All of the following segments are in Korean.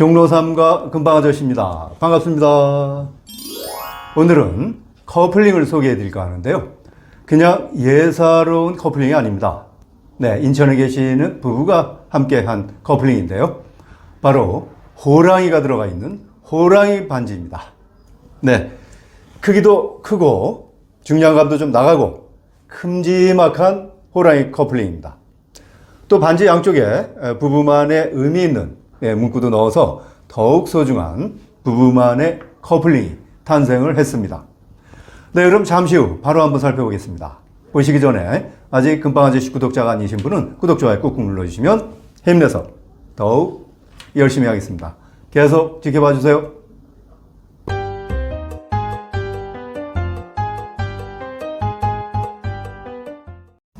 종로 3과 금방 아저씨입니다. 반갑습니다. 오늘은 커플링을 소개해 드릴까 하는데요. 그냥 예사로운 커플링이 아닙니다. 네, 인천에 계시는 부부가 함께 한 커플링인데요. 바로 호랑이가 들어가 있는 호랑이 반지입니다. 네, 크기도 크고 중량감도 좀 나가고 큼지막한 호랑이 커플링입니다. 또 반지 양쪽에 부부만의 의미 있는 예, 문구도 넣어서 더욱 소중한 부부만의 커플링이 탄생을 했습니다. 네, 그럼 잠시 후 바로 한번 살펴보겠습니다. 보시기 전에 아직 금방 아저씨 구독자가 아니신 분은 구독, 좋아요 꾹꾹 눌러주시면 힘내서 더욱 열심히 하겠습니다. 계속 지켜봐 주세요.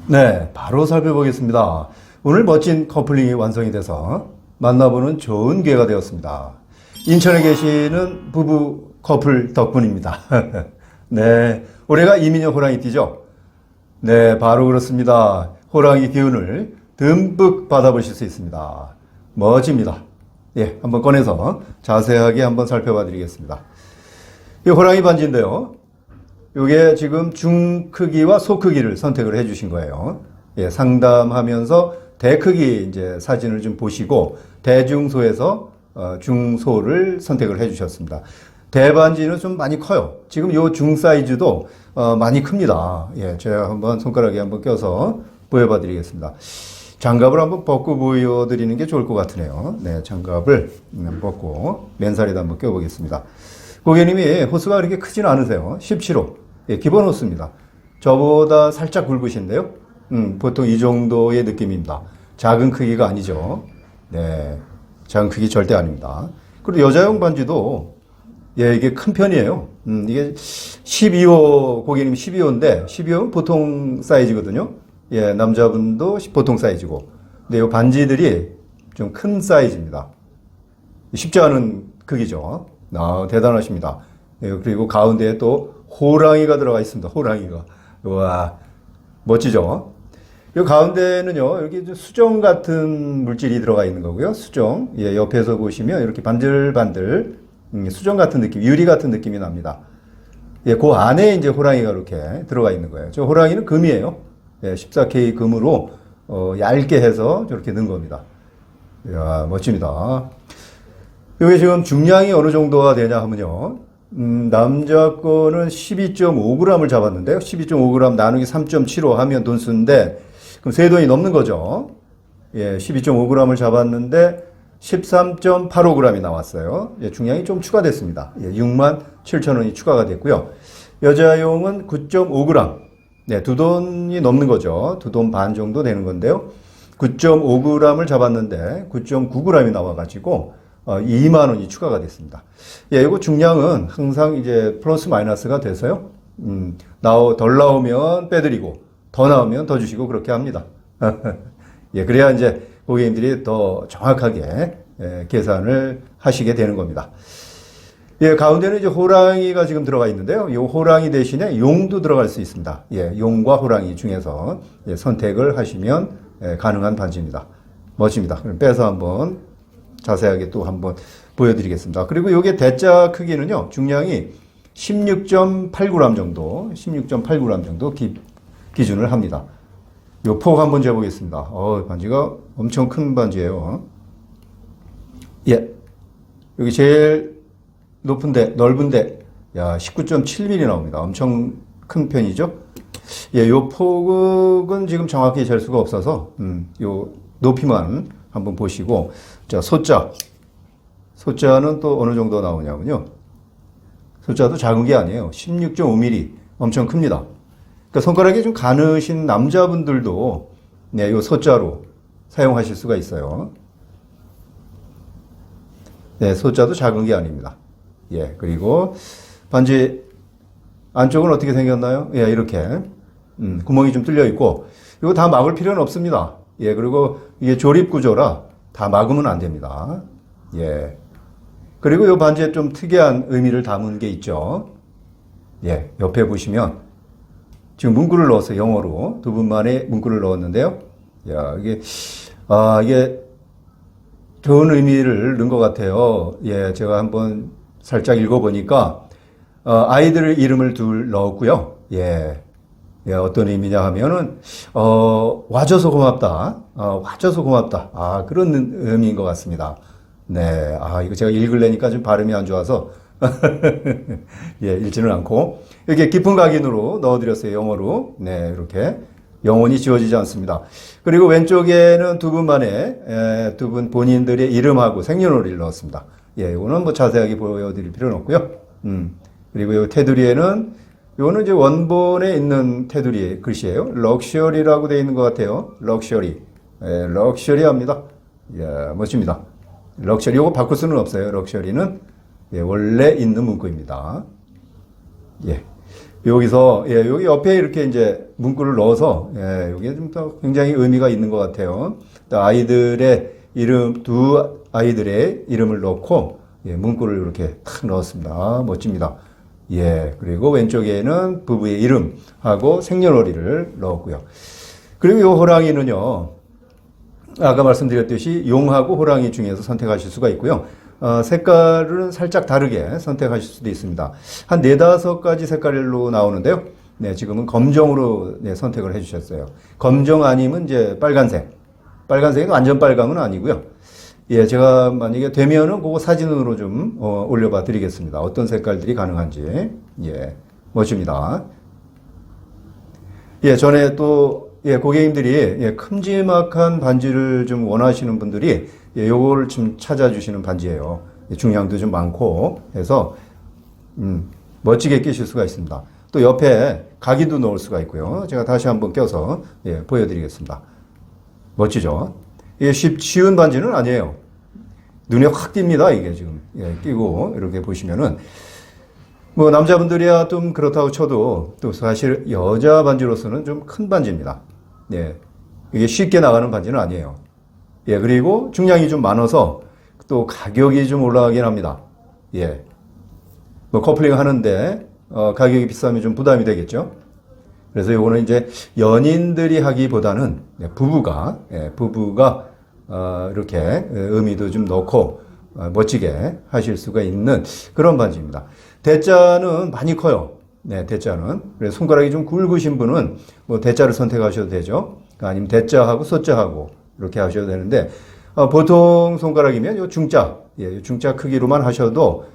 네, 바로 살펴보겠습니다. 오늘 멋진 커플링이 완성이 돼서 만나보는 좋은 기회가 되었습니다. 인천에 계시는 부부 커플 덕분입니다. 네, 올해가 이민혁 호랑이띠죠? 네, 바로 그렇습니다. 호랑이 기운을 듬뿍 받아보실 수 있습니다. 멋집니다. 예, 한번 꺼내서 자세하게 한번 살펴봐 드리겠습니다. 이 호랑이 반지인데요. 이게 지금 중 크기와 소 크기를 선택을 해 주신 거예요. 예, 상담하면서 대 크기 이제 사진을 좀 보시고 대중소에서 어, 중소를 선택을 해 주셨습니다. 대반지는 좀 많이 커요. 지금 요 중 사이즈도 어, 많이 큽니다. 예, 제가 한번 손가락에 한번 껴서 보여봐 드리겠습니다. 장갑을 한번 벗고 보여드리는 게 좋을 것 같으네요. 네, 장갑을 음, 벗고 맨살에다 한번 껴보겠습니다. 고객님이 호수가 그렇게 크지는 않으세요. 17호. 예, 기본 호수입니다. 저보다 살짝 굵으신데요. 음, 보통 이 정도의 느낌입니다. 작은 크기가 아니죠. 네. 작은 크기 절대 아닙니다. 그리고 여자용 반지도 예, 이게 큰 편이에요. 음, 이게 12호, 고객님 12호인데, 12호는 보통 사이즈거든요. 예, 남자분도 보통 사이즈고. 근데 이 반지들이 좀 큰 사이즈입니다. 쉽지 않은 크기죠. 아, 대단하십니다. 예, 그리고 가운데에 또 호랑이가 들어가 있습니다. 호랑이가. 와, 멋지죠? 이 가운데는요, 이제 수정 같은 물질이 들어가 있는 거고요. 수정. 예, 옆에서 보시면 이렇게 반들반들, 음, 수정 같은 느낌, 유리 같은 느낌이 납니다. 예, 그 안에 이제 호랑이가 이렇게 들어가 있는 거예요. 저 호랑이는 금이에요. 예, 14K 금으로, 어, 얇게 해서 저렇게 넣은 겁니다. 이야, 멋집니다. 이게 지금 중량이 어느 정도가 되냐 하면요. 음, 남자 거는 12.5g을 잡았는데요. 12.5g 나누기 3.75 하면 돈 쓰는데, 그럼 세 돈이 넘는 거죠. 예, 12.5g을 잡았는데, 13.85g이 나왔어요. 예, 중량이 좀 추가됐습니다. 예, 6만 7천 원이 추가가 됐고요. 여자용은 9.5g. 네, 두 돈이 넘는 거죠. 두 돈 반 정도 되는 건데요. 9.5g을 잡았는데, 9.9g이 나와가지고, 어, 2만 원이 추가가 됐습니다. 예, 이거 중량은 항상 이제 플러스 마이너스가 돼서요. 음, 나오, 덜 나오면 빼드리고, 더 나오면 더 주시고 그렇게 합니다. 예, 그래야 이제 고객님들이 더 정확하게 예, 계산을 하시게 되는 겁니다. 예, 가운데는 이제 호랑이가 지금 들어가 있는데요. 이 호랑이 대신에 용도 들어갈 수 있습니다. 예, 용과 호랑이 중에서 예, 선택을 하시면 예, 가능한 반지입니다. 멋집니다. 그럼 빼서 한번 자세하게 또 한번 보여드리겠습니다. 그리고 이게 대자 크기는요, 중량이 16.8g 정도, 16.8g 정도 기, 기준을 합니다. 요 폭 한번 재보겠습니다. 어, 반지가 엄청 큰 반지예요. 예. 여기 제일 높은데, 넓은데, 야, 19.7mm 나옵니다. 엄청 큰 편이죠? 예, 요 폭은 지금 정확히 잴 수가 없어서, 음, 요 높이만 한번 보시고, 자, 소자. 소자는 또 어느 정도 나오냐면요. 소자도 작은 게 아니에요. 16.5mm. 엄청 큽니다. 그러니까 손가락이 좀 가느신 남자분들도, 네, 요 소자로 사용하실 수가 있어요. 네, 소자도 작은 게 아닙니다. 예, 그리고 반지 안쪽은 어떻게 생겼나요? 예, 이렇게. 음, 구멍이 좀 뚫려 있고, 이거 다 막을 필요는 없습니다. 예, 그리고 이게 조립 구조라 다 막으면 안 됩니다. 예. 그리고 이 반지에 좀 특이한 의미를 담은 게 있죠. 예, 옆에 보시면 지금 문구를 넣었어요. 영어로. 두 분만의 문구를 넣었는데요. 야, 이게, 아, 이게 좋은 의미를 넣은 것 같아요. 예, 제가 한번 살짝 읽어보니까, 어, 아이들 이름을 둘 넣었고요. 예. 예, 어떤 의미냐 하면은, 어, 와줘서 고맙다. 어, 와줘서 고맙다. 아, 그런 의미인 것 같습니다. 네. 아, 이거 제가 읽으려니까 좀 발음이 안 좋아서. 예, 읽지는 않고. 이렇게 깊은 각인으로 넣어드렸어요. 영어로. 네, 이렇게. 영혼이 지워지지 않습니다. 그리고 왼쪽에는 두 분만의, 두 분 본인들의 이름하고 생년월일을 넣었습니다. 예, 이거는 뭐 자세하게 보여드릴 필요는 없고요. 음. 그리고 이 테두리에는 이거는 이제 원본에 있는 테두리 글씨예요. 럭셔리라고 되어 있는 것 같아요. 럭셔리. 예, 럭셔리합니다. 예, 멋집니다. 럭셔리 이거 바꿀 수는 없어요. 럭셔리는 예, 원래 있는 문구입니다. 예. 여기서 예, 여기 옆에 이렇게 이제 문구를 넣어서 예, 여기에 좀 더 굉장히 의미가 있는 것 같아요. 또 아이들의 이름 두 아이들의 이름을 넣고 예, 문구를 이렇게 탁 넣었습니다. 아, 멋집니다. 예, 그리고 왼쪽에는 부부의 이름하고 생년월일을 넣었고요. 그리고 이 호랑이는요, 아까 말씀드렸듯이 용하고 호랑이 중에서 선택하실 수가 있고요. 어, 색깔은 살짝 다르게 선택하실 수도 있습니다. 한 네다섯 가지 색깔로 나오는데요. 네, 지금은 검정으로 네, 선택을 해주셨어요. 검정 아니면 이제 빨간색. 빨간색이 완전 빨강은 아니고요. 예, 제가 만약에 되면은 그거 사진으로 좀 어, 올려봐 드리겠습니다. 어떤 색깔들이 가능한지. 예, 멋집니다. 예, 전에 또, 예, 고객님들이, 예, 큼지막한 반지를 좀 원하시는 분들이, 예, 요거를 좀 찾아주시는 반지예요. 예, 중량도 좀 많고, 해서, 음, 멋지게 끼실 수가 있습니다. 또 옆에 각인도 넣을 수가 있고요. 제가 다시 한번 껴서, 예, 보여드리겠습니다. 멋지죠? 이게 쉽, 쉬운 반지는 아니에요. 눈에 확 띕니다, 이게 지금. 예, 끼고, 이렇게 보시면은. 뭐 남자분들이야 좀 그렇다고 쳐도 또 사실 여자 반지로서는 좀 큰 반지입니다. 예. 이게 쉽게 나가는 반지는 아니에요. 예, 그리고 중량이 좀 많아서 또 가격이 좀 올라가긴 합니다. 예. 뭐 커플링 하는데 어, 가격이 비싸면 좀 부담이 되겠죠. 그래서 요거는 이제 연인들이 하기보다는 예, 부부가 예, 부부가 어, 이렇게 의미도 좀 넣고 어, 멋지게 하실 수가 있는 그런 반지입니다. 대자는 많이 커요. 네, 대자는. 그래서 손가락이 좀 굵으신 분은 뭐 대자를 선택하셔도 되죠. 아니면 대자하고 소자하고 이렇게 하셔도 되는데 어, 보통 손가락이면 요 중자, 예, 요 중자 크기로만 하셔도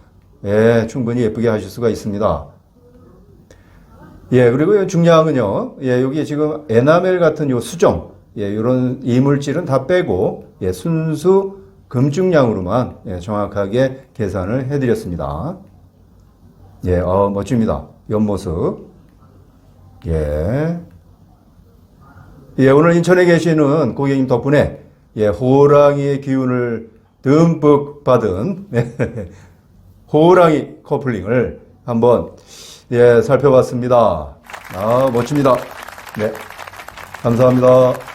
예, 충분히 예쁘게 하실 수가 있습니다. 예, 그리고 요 중량은요, 예, 여기 지금 에나멜 같은 요 수정, 예, 이런 이물질은 다 빼고, 예, 순수 금중량으로만 예, 정확하게 계산을 해드렸습니다. 예, 어, 멋집니다. 옆모습. 예. 예, 오늘 인천에 계시는 고객님 덕분에 예, 호랑이의 기운을 듬뿍 받은 호랑이 커플링을 한번 예, 살펴봤습니다. 아, 멋집니다. 네. 감사합니다.